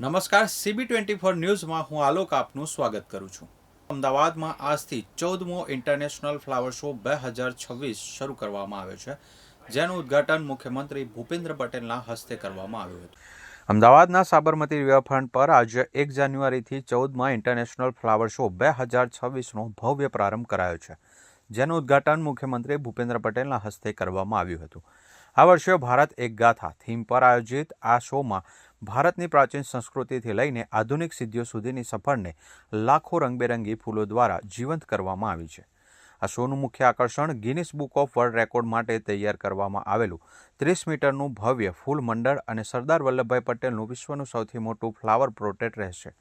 નમસ્કાર CB twenty four ન્યૂઝમાં હું આલોક આપનું સ્વાગત કરું છું. અમદાવાદમાં આજથી ચૌદમો ઇન્ટરનેશનલ ફ્લાવર શો બે હજાર છવ્વીસ શરૂ કરવામાં આવ્યો છે, જેનું ઉદ્ઘાટન મુખ્યમંત્રી ભૂપેન્દ્ર પટેલના હસ્તે કરવામાં આવ્યું હતું. અમદાવાદના સાબરમતી રિવરફ્રન્ટ પર આજે એક જાન્યુઆરીથી ચૌદમાં ઇન્ટરનેશનલ ફ્લાવર શો બે હજાર છવ્વીસનો ભવ્ય પ્રારંભ કરાયો છે, જેનું ઉદ્ઘાટન મુખ્યમંત્રી ભૂપેન્દ્ર પટેલના હસ્તે કરવામાં આવ્યું હતું. આ વર્ષે ભારત એક ગાથા થીમ પર આયોજિત આ શોમાં ભારતની પ્રાચીન સંસ્કૃતિથી લઈને આધુનિક સિદ્ધિઓ સુધીની સફરને લાખો રંગબેરંગી ફૂલો દ્વારા જીવંત કરવામાં આવી છે. આ શોનું મુખ્ય આકર્ષણ Guinness book of world record માટે તૈયાર કરવામાં આવેલું ત્રીસ મીટરનું ભવ્ય ફૂલ મંડળ અને સરદાર વલ્લભભાઈ પટેલનું વિશ્વનું સૌથી મોટું ફ્લાવર પ્રોટેટ રહેશે.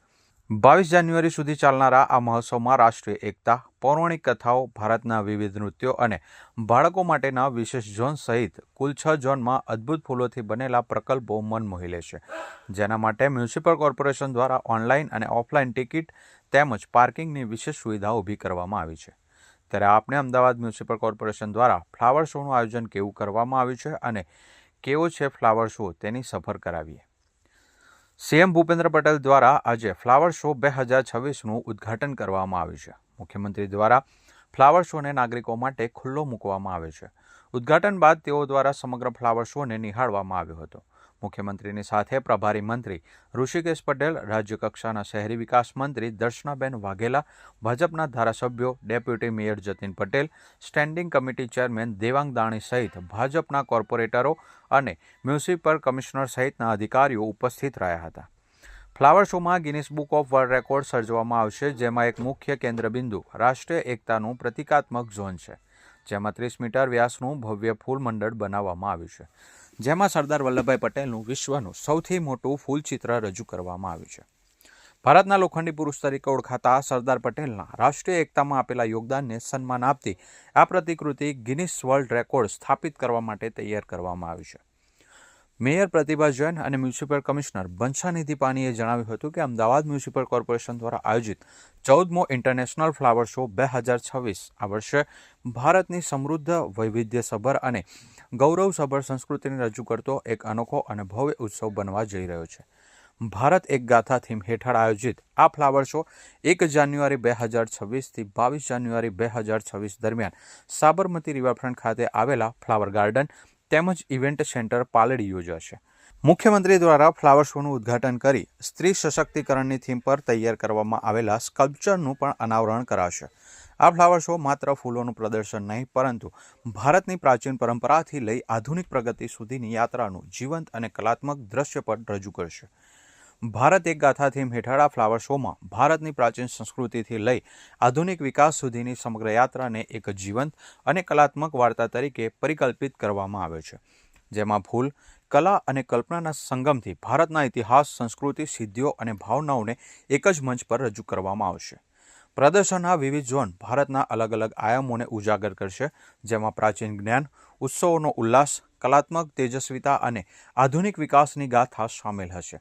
બાવીસ જાન્યુઆરી સુધી ચાલનારા આ મહોત્સવમાં રાષ્ટ્રીય એકતા, પૌરાણિક કથાઓ, ભારતના વિવિધ નૃત્યો અને બાળકો માટેના વિશેષ ઝોન સહિત કુલ છ ઝોનમાં અદ્ભુત ફૂલોથી બનેલા પ્રકલ્પો મન મોહી લેશે જેના માટે મ્યુનિસિપલ કોર્પોરેશન દ્વારા ઓનલાઈન અને ઓફલાઈન ટિકિટ તેમજ પાર્કિંગની વિશેષ સુવિધા ઊભી કરવામાં આવી છે. ત્યારે આપને અમદાવાદ મ્યુનિસિપલ કોર્પોરેશન દ્વારા ફ્લાવર શોનું આયોજન કેવું કરવામાં આવ્યું છે અને કેવો છે ફ્લાવર શો તેની સફર કરાવીએ. સીએમ ભૂપેન્દ્ર પટેલ દ્વારા આજે ફ્લાવર શો બે હજાર છવ્વીસનું ઉદ્ઘાટન કરવામાં આવ્યું છે. મુખ્યમંત્રી દ્વારા ફ્લાવર શોને નાગરિકો માટે ખુલ્લો મૂકવામાં આવ્યો છે. ઉદ્ઘાટન બાદ તેઓ દ્વારા સમગ્ર ફ્લાવર શોને નિહાળવામાં આવ્યો હતો. મુખ્યમંત્રીની સાથે પ્રભારી મંત્રી ઋષિકેશ પટેલ, રાજ્યકક્ષાના શહેરી વિકાસ મંત્રી દર્શનાબેન વાઘેલા, ભાજપના ધારાસભ્યો deputy mayor Jatin Patel, standing committee chairman Devang Dani સહિત ભાજપના કોર્પોરેટરો અને મ્યુનિસિપલ કમિશનર સહિતના અધિકારીઓ ઉપસ્થિત રહ્યા હતા. ફ્લાવર શોમાં Guinness book of world record સર્જવામાં આવશે, જેમાં એક મુખ્ય કેન્દ્રબિંદુ રાષ્ટ્રીય એકતાનું પ્રતિકાત્મક ઝોન છે, જેમાં ત્રીસ મીટર વ્યાસનું ભવ્ય ફૂલ મંડળ બનાવવામાં આવ્યું છે. જેમાં સરદાર વલ્લભભાઈ પટેલનું વિશ્વનું સૌથી મોટું ફૂલચિત્ર રજૂ કરવામાં આવ્યું છે. ભારતના લોખંડી પુરુષ તરીકે ઓળખાતા સરદાર પટેલના રાષ્ટ્રીય એકતામાં આપેલા યોગદાનને સન્માન આપતી આ પ્રતિકૃતિ ગિનિસ વર્લ્ડ રેકોર્ડ સ્થાપિત કરવા માટે તૈયાર કરવામાં આવી છે. મેયર પ્રતિભા જૈન અને મ્યુનિસિપલ કમિશનર બંછાનિધિ પાનીએ જણાવ્યું હતું કે અમદાવાદ મ્યુનિસિપલ કોર્પોરેશન દ્વારા આયોજિત ચૌદમો ઇન્ટરનેશનલ ફ્લાવર શો બે હજાર છવ્વીસ. આ વર્ષે ભારતની સમૃદ્ધ વૈવિધ્યસભર અને ગૌરવસભર સંસ્કૃતિને રજૂ કરતો એક અનોખો અને ભવ્ય ઉત્સવ બનવા જઈ રહ્યો છે. ભારત એક ગાથા થીમ હેઠળ આયોજિત આ ફ્લાવર શો એક જાન્યુઆરી બે હજાર છવ્વીસથી બાવીસ જાન્યુઆરી બે હજાર છવ્વીસ દરમિયાન સાબરમતી રિવરફ્રન્ટ ખાતે આવેલા ફ્લાવર ગાર્ડન તેમજ ઇવેન્ટ સેન્ટર પાલડી યોજાશે. મુખ્યમંત્રી દ્વારા ફ્લાવર શોનું ઉદ્ઘાટન કરી સ્ત્રી સશક્તિકરણની થીમ પર તૈયાર કરવામાં આવેલા સ્કલ્પચરનું પણ અનાવરણ કરાશે. આ ફ્લાવર શો માત્ર ફૂલોનું પ્રદર્શન નહીં, પરંતુ ભારતની પ્રાચીન પરંપરાથી લઈ આધુનિક પ્રગતિ સુધીની યાત્રાનું જીવંત અને કલાત્મક દ્રશ્ય પણ રજૂ કરશે. ભારત એક ગાથા થીમ હેઠળ આ ફ્લાવર શોમાં ભારતની પ્રાચીન સંસ્કૃતિથી લઈ આધુનિક વિકાસ સુધીની સમગ્ર યાત્રાને એક જીવંત અને કલાત્મક વાર્તા તરીકે પરિકલ્પિત કરવામાં આવે છે. જેમાં ફૂલ, કલા અને કલ્પનાના સંગમથી ભારતના ઇતિહાસ, સંસ્કૃતિ, સિદ્ધિઓ અને ભાવનાઓને એક જ મંચ પર રજૂ કરવામાં આવશે. પ્રદર્શનના વિવિધ ઝોન ભારતના અલગ અલગ આયામોને ઉજાગર કરશે, જેમાં પ્રાચીન જ્ઞાન, ઉત્સવોનો ઉલ્લાસ, કલાત્મક તેજસ્વીતા અને આધુનિક વિકાસની ગાથા સામેલ હશે.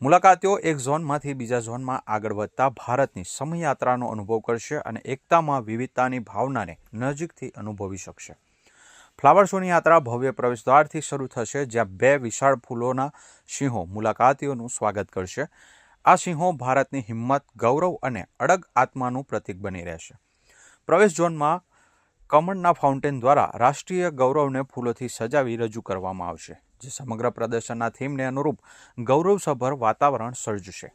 મુલાકાતીઓ એક ઝોનમાંથી બીજા ઝોનમાં આગળ વધતા ભારતની સમયયાત્રાનો અનુભવ કરશે અને એકતામાં વિવિધતાની ભાવનાને નજીકથી અનુભવી શકશે. ફ્લાવર શોની યાત્રા ભવ્ય પ્રવેશદ્વારથી શરૂ થશે, જ્યાં બે વિશાળ ફૂલોના સિંહો મુલાકાતીઓનું સ્વાગત કરશે. આ સિંહો ભારતની હિંમત, ગૌરવ અને અડગ આત્માનું પ્રતીક બની રહેશે. પ્રવેશ ઝોનમાં કમળના ફાઉન્ટેન દ્વારા રાષ્ટ્રીય ગૌરવને ફૂલોથી સજાવી રજૂ કરવામાં આવશે. જે સમગ્ર પ્રદર્શનના થીમને અનુરૂપ ગૌરવસભર વાતાવરણ સર્જશે.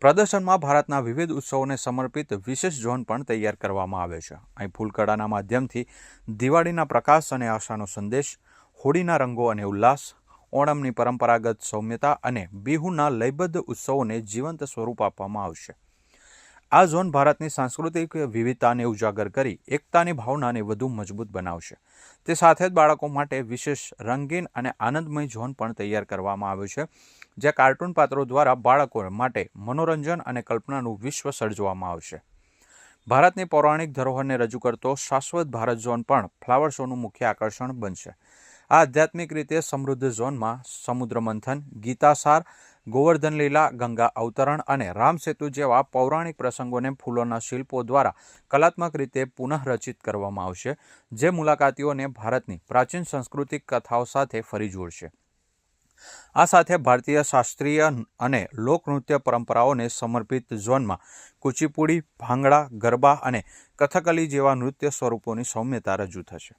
પ્રદર્શનમાં ભારતના વિવિધ ઉત્સવોને સમર્પિત વિશેષ ઝોન પણ તૈયાર કરવામાં આવે છે. અહીં ફૂલકડાના માધ્યમથી દિવાળીના પ્રકાશ અને આશાનો સંદેશ, હોળીના રંગો અને ઉલ્લાસ, ઓણમની પરંપરાગત સૌમ્યતા અને બિહુના લયબદ્ધ ઉત્સવોને જીવંત સ્વરૂપ આપવામાં આવશે. આ ઝોન ભારતની સાંસ્કૃતિક વિવિધતાને ઉજાગર કરી, એકતાની ભાવનાને વધુ મજબૂત બનાવશે. તે સાથે જ બાળકો માટે વિશેષ રંગીન અને આનંદમય ઝોન પણ તૈયાર કરવામાં આવ્યો છે, જ્યાં કાર્ટૂન પાત્રો દ્વારા બાળકો માટે મનોરંજન અને કલ્પનાનું વિશ્વ સર્જવામાં આવશે. ભારતની પૌરાણિક ધરોહરને રજૂ કરતો શાશ્વત ભારત ઝોન પણ ફ્લાવર શોનું મુખ્ય આકર્ષણ બનશે. આ આધ્યાત્મિક રીતે સમૃદ્ધ ઝોનમાં સમુદ્ર મંથન, ગીતાસાર ગોવર્ધન લીલા, ગંગા અવતરણ અને રામસેતુ જેવા પૌરાણિક પ્રસંગોને ફૂલોના શિલ્પો દ્વારા કલાત્મક રીતે પુનઃરચિત કરવામાં આવશે, જે મુલાકાતીઓને ભારતની પ્રાચીન સાંસ્કૃતિક કથાઓ સાથે ફરી જોડશે. આ સાથે ભારતીય શાસ્ત્રીય અને લોકનૃત્ય પરંપરાઓને સમર્પિત ઝોનમાં કુચીપુડી, ભાંગડા, ગરબા અને કથકલી જેવા નૃત્ય સ્વરૂપોની સૌમ્યતા રજૂ થશે.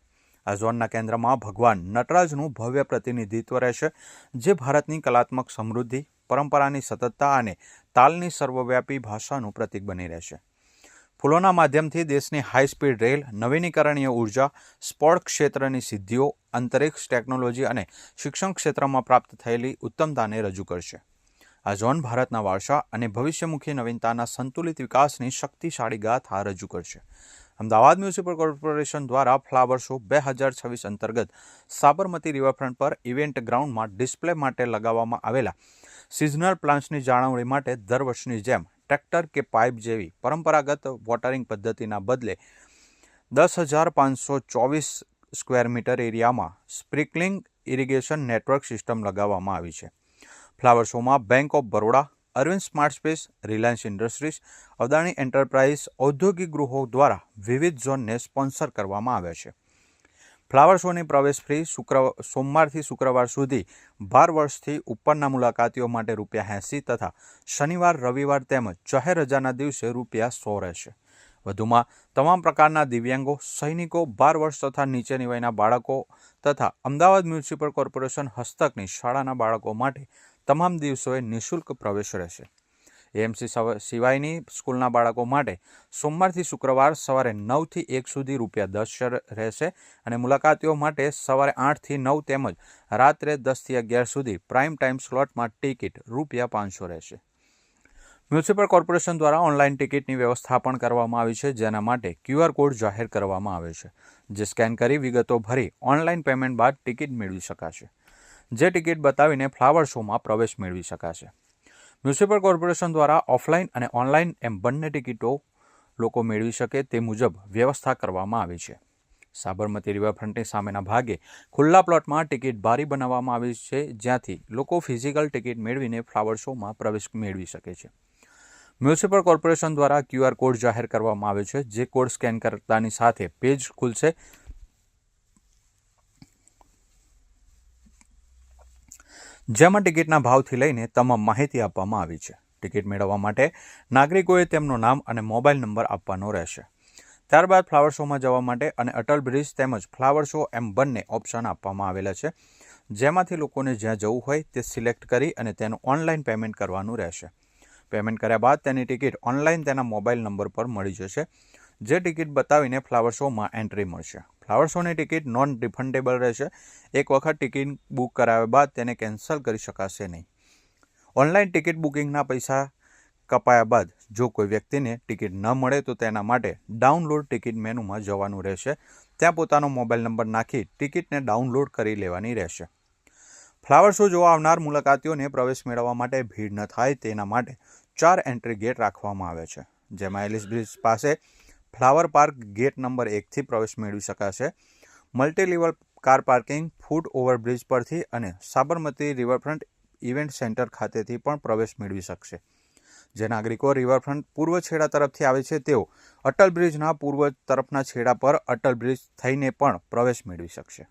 આ ઝોનના કેન્દ્રમાં ભગવાન નટરાજનું ભવ્ય પ્રતિનિધિત્વ રહેશે, જે ભારતની કલાત્મક સમૃદ્ધિ પરંપરાની સતતતા અને તાલની સર્વવ્યાપી ભાષાનું પ્રતીક બની રહેશે. ફૂલોના માધ્યમથી દેશની હાઈ સ્પીડ રેલ, નવીનીકરણીય ઊર્જા, સ્પોર્ટ ક્ષેત્રની સિદ્ધિઓ, અંતરિક્ષ ટેકનોલોજી અને શિક્ષણ ક્ષેત્રમાં પ્રાપ્ત થયેલી ઉત્તમતાને રજૂ કરશે. આ ઝોન ભારતના વારસા અને ભવિષ્યમુખી નવીનતાના સંતુલિત વિકાસની શક્તિશાળી ગાથા રજૂ કરશે. અમદાવાદ મ્યુનિસિપલ કોર્પોરેશન દ્વારા ફ્લાવર શો બે હજાર છવ્વીસ અંતર્ગત સાબરમતી રિવરફ્રન્ટ પર ઇવેન્ટ ગ્રાઉન્ડમાં ડિસ્પ્લે માટે લગાવવામાં આવેલા સિઝનલ પ્લાન્ટ્સની જાળવણી માટે દર વર્ષની જેમ ટ્રેક્ટર કે પાઇપ જેવી પરંપરાગત વોટરિંગ પદ્ધતિના બદલે દસ હજાર પાંચસો ચોવીસ સ્ક્વેર મીટર એરિયામાં સ્પ્રિકલિંગ ઇરિગેશન નેટવર્ક સિસ્ટમ લગાવવામાં આવી છે. ફ્લાવર શોમાં Bank of Baroda Arvind Smart Space Reliance Industries Adani Enterprise ઔદ્યોગિક ગૃહો દ્વારા વિવિધ ઝોનને સ્પોન્સર કરવામાં આવ્યા છે. ફ્લાવર શોની પ્રવેશ ફી શુક્ર સોમવારથી શુક્રવાર સુધી બાર વર્ષથી ઉપરના મુલાકાતીઓ માટે રૂપિયા એંસી તથા શનિવાર, રવિવાર તેમજ જાહેર રજાના દિવસે રૂપિયા સો રહેશે. વધુમાં, તમામ પ્રકારના દિવ્યાંગો, સૈનિકો, બાર વર્ષ તથા નીચેની વયના બાળકો તથા અમદાવાદ મ્યુનિસિપલ કોર્પોરેશન હસ્તકની શાળાના બાળકો માટે તમામ દિવસોએ નિઃશુલ્ક પ્રવેશ રહેશે. એએમસી સિવાયની સ્કૂલના બાળકો માટે સોમવારથી શુક્રવાર સવારે નવથી એક સુધી રૂપિયા દસ રહેશે અને મુલાકાતીઓ માટે સવારે આઠથી નવ તેમજ રાત્રે દસથી અગિયાર સુધી પ્રાઇમ ટાઈમ સ્લોટમાં ટિકિટ રૂપિયા પાંચસો રહેશે. મ્યુનિસિપલ કોર્પોરેશન દ્વારા ઓનલાઈન ટિકિટની વ્યવસ્થા પણ કરવામાં આવી છે, જેના માટે ક્યુઆર કોડ જાહેર કરવામાં આવે છે, જે સ્કેન કરી વિગતો ભરી ઓનલાઈન પેમેન્ટ બાદ ટિકિટ મેળવી શકાશે. જે ટિકિટ બતાવીને ફ્લાવર શોમાં પ્રવેશ મેળવી શકાશે. મ્યુનિસિપલ કોર્પોરેશન દ્વારા ઓફલાઈન અને ઓનલાઈન એમ બંને ટિકિટો લોકો મેળવી શકે તે મુજબ વ્યવસ્થા કરવામાં આવી છે. સાબરમતી રિવરફ્રન્ટની સામેના ભાગે ખુલ્લા પ્લોટમાં ટિકિટ બારી બનાવવામાં આવી છે, જ્યાંથી લોકો ફિઝિકલ ટિકિટ મેળવીને ફ્લાવર શોમાં પ્રવેશ મેળવી શકે છે. મ્યુનિસિપલ કોર્પોરેશન દ્વારા ક્યુઆર કોડ જાહેર કરવામાં આવે છે, જે કોડ સ્કેન કરતાની સાથે પેજ ખુલશે જેમાં ટિકિટના ભાવથી લઈને તમામ માહિતી આપવામાં આવી છે. ટિકિટ મેળવવા માટે નાગરિકોએ તેમનું નામ અને મોબાઈલ નંબર આપવાનો રહેશે. ત્યારબાદ ફ્લાવર શોમાં જવા માટે અને અટલ બ્રિજ તેમજ ફ્લાવર શો એમ બંને ઓપ્શન આપવામાં આવેલા છે. જેમાંથી લોકોને જ્યાં જવું હોય તે સિલેક્ટ કરી અને તેનું ઓનલાઈન પેમેન્ટ કરવાનું રહેશે. પેમેન્ટ કર્યા બાદ તેની ટિકિટ ઓનલાઈન તેના મોબાઈલ નંબર પર મળી જશે. જે ટિકિટ બતાવીને ફ્લાવર શોમાં એન્ટ્રી મળશે. ફ્લાવર શોની ટિકિટ નોન રિફંડેબલ રહેશે. એક વખત ટિકિટ બુક કરાવ્યા બાદ તેને કેન્સલ કરી શકાશે નહીં. ઓનલાઈન ટિકિટ બુકિંગના પૈસા કપાયા બાદ જો કોઈ વ્યક્તિને ટિકિટ ન મળે તો તેના માટે ડાઉનલોડ ટિકિટ મેનુમાં જવાનું રહેશે. ત્યાં પોતાનો મોબાઈલ નંબર નાખી ટિકિટને ડાઉનલોડ કરી લેવાની રહેશે. ફ્લાવર શો જોવા આવનાર મુલાકાતીઓને પ્રવેશ મેળવવા માટે ભીડ ન થાય તેના માટે ચાર એન્ટ્રી ગેટ રાખવામાં આવે છે. જેમાં એલિસ બ્રિજ પાસે ફ્લાવર પાર્ક ગેટ નંબર એકથી પ્રવેશ મેળવી શકાશે. Multilevel car parking, foot overbridge પરથી અને સાબરમતી રિવરફ્રન્ટ ઇવેન્ટ સેન્ટર ખાતેથી પણ પ્રવેશ મેળવી શકશે. જે નાગરિકો રિવરફ્રન્ટ પૂર્વ છેડા તરફથી આવે છે, તેઓ અટલ બ્રિજના પૂર્વ તરફના છેડા પર અટલ બ્રિજ થઈને પણ પ્રવેશ મેળવી શકશે.